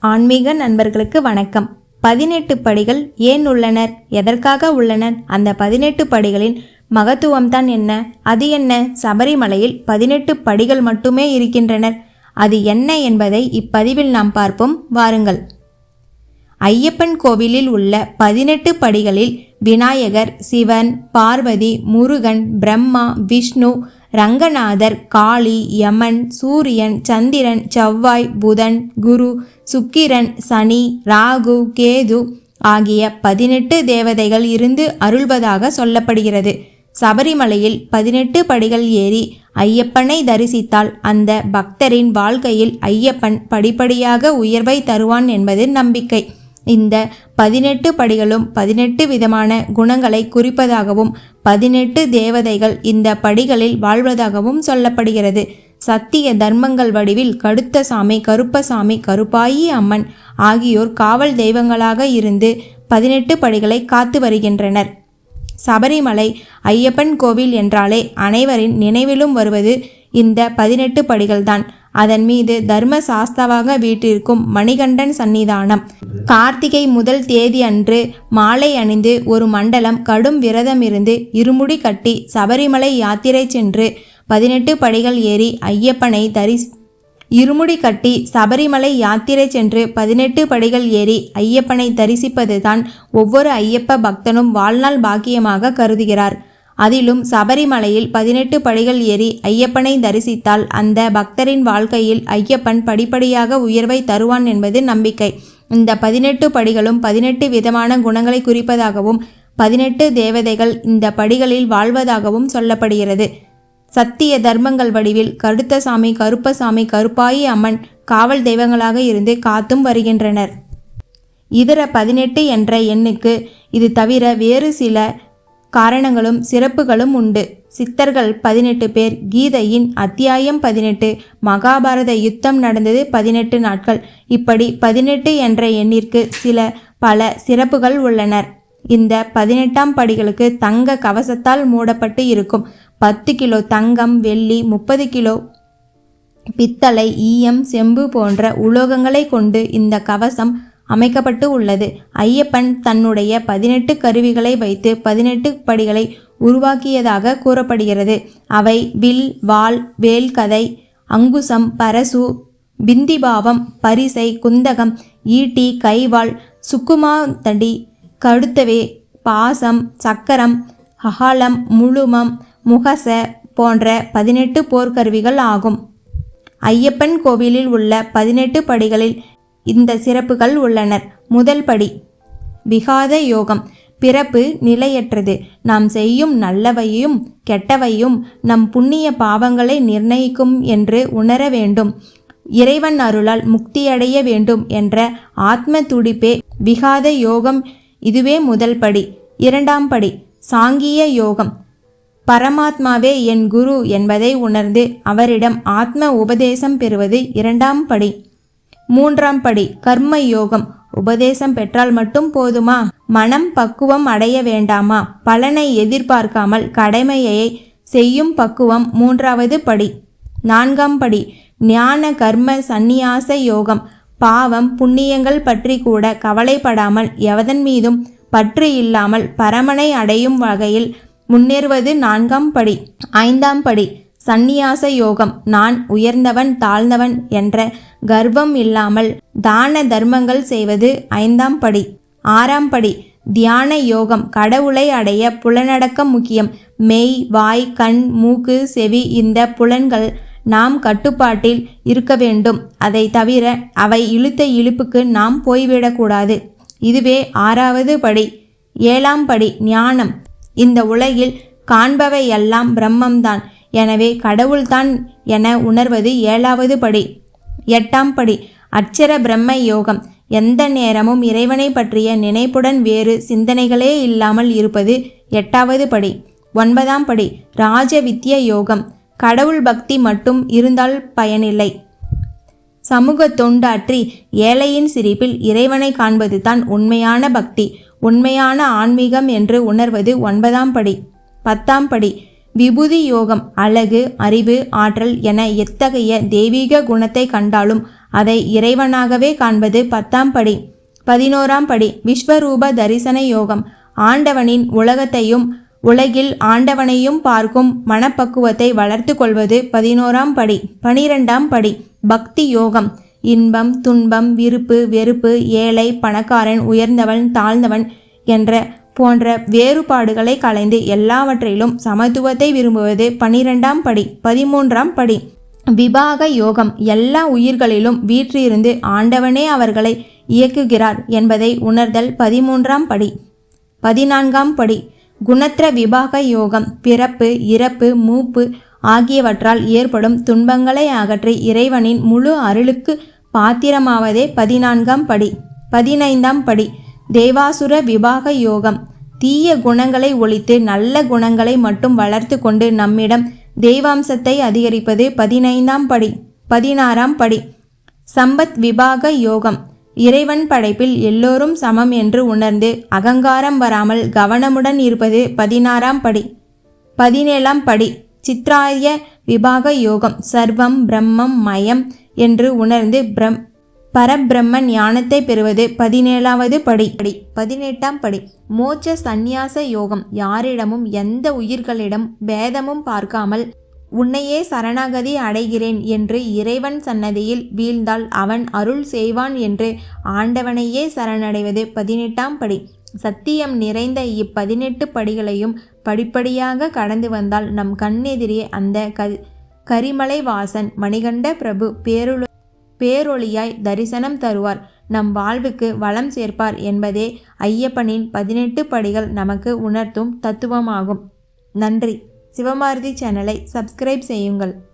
ஆன்மீக நண்பர்களுக்கு வணக்கம். பதினெட்டு படிகள் ஏன் உள்ளனர்? எதற்காக உள்ளனர்? அந்த பதினெட்டு படிகளின் மகத்துவம்தான் என்ன? அது என்ன? சபரிமலையில் பதினெட்டு படிகள் மட்டுமே இருக்கின்றனர். அது என்ன என்பதை இப்பதிவில் நாம் பார்ப்போம். வாருங்கள். ஐயப்பன் கோவிலில் உள்ள பதினெட்டு படிகளில் விநாயகர் சிவன் பார்வதி முருகன் பிரம்மா விஷ்ணு ரங்கநாதர் காளி யமன் சூரியன் சந்திரன் செவ்வாய் புதன் குரு சுக்கிரன் சனி ராகு கேது ஆகிய பதினெட்டு தேவதைகள் இருந்து அருள்வதாக சொல்லப்படுகிறது. சபரிமலையில் பதினெட்டு படிகள் ஏறி ஐயப்பனை தரிசித்தால் அந்த பக்தரின் வாழ்க்கையில் ஐயப்பன் படிப்படியாக உயர்வை தருவான் என்பது நம்பிக்கை. இந்த பதினெட்டு படிகளும் பதினெட்டு விதமான குணங்களை குறிப்பதாகவும் பதினெட்டு தேவதைகள் இந்த படிகளில் வாழ்வதாகவும் சொல்லப்படுகிறது. சத்திய தர்மங்கள் வடிவில் கடுத்த சாமி கருப்பசாமி கருப்பாயி அம்மன் ஆகியோர் காவல் தெய்வங்களாக இருந்து பதினெட்டு படிகளை காத்து வருகின்றனர். சபரிமலை ஐயப்பன் கோவில் என்றாலே அனைவரின் நினைவிலும் வருவது இந்த பதினெட்டு படிகள்தான். அதன் மீது தர்ம சாஸ்தாவாக வீட்டிற்கும் மணிகண்டன் சன்னிதானம் கார்த்திகை முதல் தேதி அன்று மாலை அணிந்து ஒரு மண்டலம் கடும் விரதம் இருந்து இருமுடி கட்டி சபரிமலை யாத்திரை சென்று பதினெட்டு படிகள் ஏறி ஐயப்பனை தரிசி இருமுடி கட்டி சபரிமலை யாத்திரை சென்று பதினெட்டு படிகள் ஏறி ஐயப்பனை தரிசிப்பதுதான் ஒவ்வொரு ஐயப்ப பக்தனும் வாழ்நாள் பாக்கியமாக கருதுகிறார். அதிலும் சபரிமலையில் பதினெட்டு படிகள் ஏறி ஐயப்பனை தரிசித்தால் அந்த பக்தரின் வாழ்க்கையில் ஐயப்பன் படிப்படியாக உயர்வை தருவான் என்பது நம்பிக்கை. இந்த பதினெட்டு படிகளும் பதினெட்டு விதமான குணங்களை குறிப்பதாகவும் பதினெட்டு தேவதைகள் இந்த படிகளில் வாழ்வதாகவும் சொல்லப்படுகிறது. சத்திய தர்மங்கள் வடிவில் கருத்தசாமி கருப்பசாமி கருப்பாயி அம்மன் காவல் தெய்வங்களாக இருந்து காத்தும் வருகின்றனர். இதர பதினெட்டு என்ற எண்ணுக்கு இது தவிர வேறு சில காரணங்களும் சிறப்புகளும் உண்டு. சித்தர்கள் பதினெட்டு பேர். கீதையின் அத்தியாயம் பதினெட்டு. மகாபாரத யுத்தம் நடந்தது பதினெட்டு நாட்கள். இப்படி பதினெட்டு என்ற எண்ணிற்கு சில பல சிறப்புகள் உள்ளனர். இந்த பதினெட்டாம் படிகளுக்கு தங்க கவசத்தால் மூடப்பட்டு இருக்கும். பத்து கிலோ தங்கம் வெள்ளி முப்பது கிலோ பித்தளை ஈயம் செம்பு போன்ற உலோகங்களை கொண்டு இந்த கவசம் அமைக்கப்பட்டு உள்ளது. ஐயப்பன் தன்னுடைய பதினெட்டு கருவிகளை வைத்து பதினெட்டு படிகளை உருவாக்கியதாக கூறப்படுகிறது. அவை வில் வால் வேல்கதை அங்குசம் பரசு பிந்திபாவம் பரிசை குந்தகம் ஈட்டி கைவாள் சுக்குமாதடி கடுத்தவே பாசம் சக்கரம் ஹகாலம் முழுமம் முகச போன்ற பதினெட்டு போர்க்கருவிகள் ஆகும். ஐயப்பன் கோவிலில் உள்ள பதினெட்டு படிகளில் இந்த சிறப்புகள் உள்ளனர். முதல் படி விகாத யோகம். பிறப்பு நிலையற்றது. நாம் செய்யும் நல்லவையும் கெட்டவையும் நம் புண்ணிய பாவங்களை நிர்ணயிக்கும் என்று உணர வேண்டும். இறைவன் அருளால் முக்தியடைய வேண்டும் என்ற ஆத்ம துடிப்பே விகாத யோகம். இதுவே முதல் படி. இரண்டாம் படி சாங்கிய யோகம். பரமாத்மாவே என் குரு என்பதை உணர்ந்து அவரிடம் ஆத்ம உபதேசம் பெறுவது இரண்டாம் படி. மூன்றாம் படி கர்ம யோகம் உபதேசம் பெற்றால் மட்டும் போதுமா? மனம் பக்குவம் அடைய வேண்டாமா? பலனை எதிர்பார்க்காமல் கடமையை செய்யும் பக்குவம் மூன்றாவது படி. நான்காம் படி ஞான கர்ம சந்நியாச யோகம். பாவம் புண்ணியங்கள் பற்றி கூட கவலைப்படாமல் எவதன் மீதும் பற்று இல்லாமல் பரமனை அடையும் வகையில் முன்னேறுவது நான்காம் படி. ஐந்தாம் படி சந்நியாச யோகம். நான் உயர்ந்தவன் தாழ்ந்தவன் என்ற கர்வம் இல்லாமல் தான தர்மங்கள் செய்வது ஐந்தாம் படி. ஆறாம் படி தியான யோகம். கடவுளை அடைய புலனடக்கம் முக்கியம். மெய் வாய் கண் மூக்கு செவி இந்த புலன்கள் நாம் கட்டுப்பாட்டில் இருக்க வேண்டும். அதை தவிர அவை இழுத்த இழுப்புக்கு நாம் போய்விடக்கூடாது. இதுவே ஆறாவது படி. ஏழாம் படி ஞானம். இந்த உலகில் காண்பவை எல்லாம் பிரம்மம்தான். எனவே கடவுள்தான் என உணர்வது ஏழாவது படி. எட்டாம் படி அட்சர பிரம்ம யோகம். எந்த நேரமும் இறைவனை பற்றிய நினைப்புடன் வேறு சிந்தனைகளே இல்லாமல் இருப்பது எட்டாவது படி. ஒன்பதாம் படி ராஜ வித்ய யோகம். கடவுள் பக்தி மட்டும் இருந்தால் பயனில்லை. சமூக தொண்டாற்றி ஏழையின் சிரிப்பில் இறைவனை காண்பது தான் உண்மையான பக்தி உண்மையான ஆன்மீகம் என்று உணர்வது ஒன்பதாம் படி. பத்தாம் படி விபூதி யோகம் அழகு அறிவு ஆற்றல் என எத்தகைய தெய்வீக குணத்தை கண்டாலும் அதை இறைவனாகவே காண்பது பத்தாம் படி. பதினோராம் படி விஸ்வரூப தரிசன யோகம். ஆண்டவனின் உலகத்தையும் உலகில் ஆண்டவனையும் பார்க்கும் மனப்பக்குவத்தை வளர்த்து கொள்வது பதினோராம் படி. பனிரெண்டாம் படி பக்தி யோகம். இன்பம் துன்பம் விருப்பு வெறுப்பு ஏழை பணக்காரன் உயர்ந்தவன் தாழ்ந்தவன் என்ற போன்ற வேறுபாடுகளை கலைந்து எல்லாவற்றிலும் சமத்துவத்தை விரும்புவது பனிரெண்டாம் படி பதிமூன்றாம் படி. விபாக யோகம் எல்லா உயிர்களிலும் வீற்றிருந்து ஆண்டவனே அவர்களை இயக்குகிறார் என்பதை உணர்தல் பதிமூன்றாம் படி. பதினான்காம் படி குணத்திர விபாக யோகம் பிறப்பு இறப்பு மூப்பு ஆகியவற்றால் ஏற்படும் துன்பங்களை அகற்றி இறைவனின் முழு அருளுக்கு பாத்திரமாவதே பதினான்காம் படி. பதினைந்தாம் படி தேவாசுர விபாக யோகம். தீய குணங்களை ஒழித்து நல்ல குணங்களை மட்டும் வளர்த்து கொண்டு நம்மிடம் தெய்வாம்சத்தை அதிகரிப்பது பதினைந்தாம் படி பதினாறாம் படி. சம்பத் விபாக யோகம். இறைவன் படைப்பில் எல்லோரும் சமம் என்று உணர்ந்து அகங்காரம் வராமல் கவனமுடன் இருப்பது பதினாறாம் படி. பதினேழாம் படி சித்ராய விபாக யோகம். சர்வம் பிரம்மம் மயம் என்று உணர்ந்து பிரம் பரபிரம்ம ஞானத்தை பெறுவது பதினேழாவது படி. படி பதினெட்டாம் படி. மோட்ச சந்நியாச யோகம். யாரிடமும் எந்த உயிர்களிடம் பேதமும் பார்க்காமல் உன்னையே சரணாகதி அடைகிறேன் என்று இறைவன் சன்னதியில் வீழ்ந்தால் அவன் அருள் செய்வான் என்று ஆண்டவனையே சரணடைவது பதினெட்டாம் படி. சத்தியம் நிறைந்த இப்பதினெட்டு படிகளையும் படிப்படியாக கடந்து வந்தால் நம் கண்ணெதிரே அந்த க கரிமலை வாசன் மணிகண்ட பிரபு பேருள பேரொளியாய் தரிசனம் தருவார். நம் வாழ்வுக்கு வளம் சேர்ப்பார் என்பதே ஐயப்பனின் பதினெட்டு படிகள் நமக்கு உணர்த்தும் தத்துவமாகும். நன்றி. சிவமாருதி சேனலை சப்ஸ்கிரைப் செய்யுங்கள்.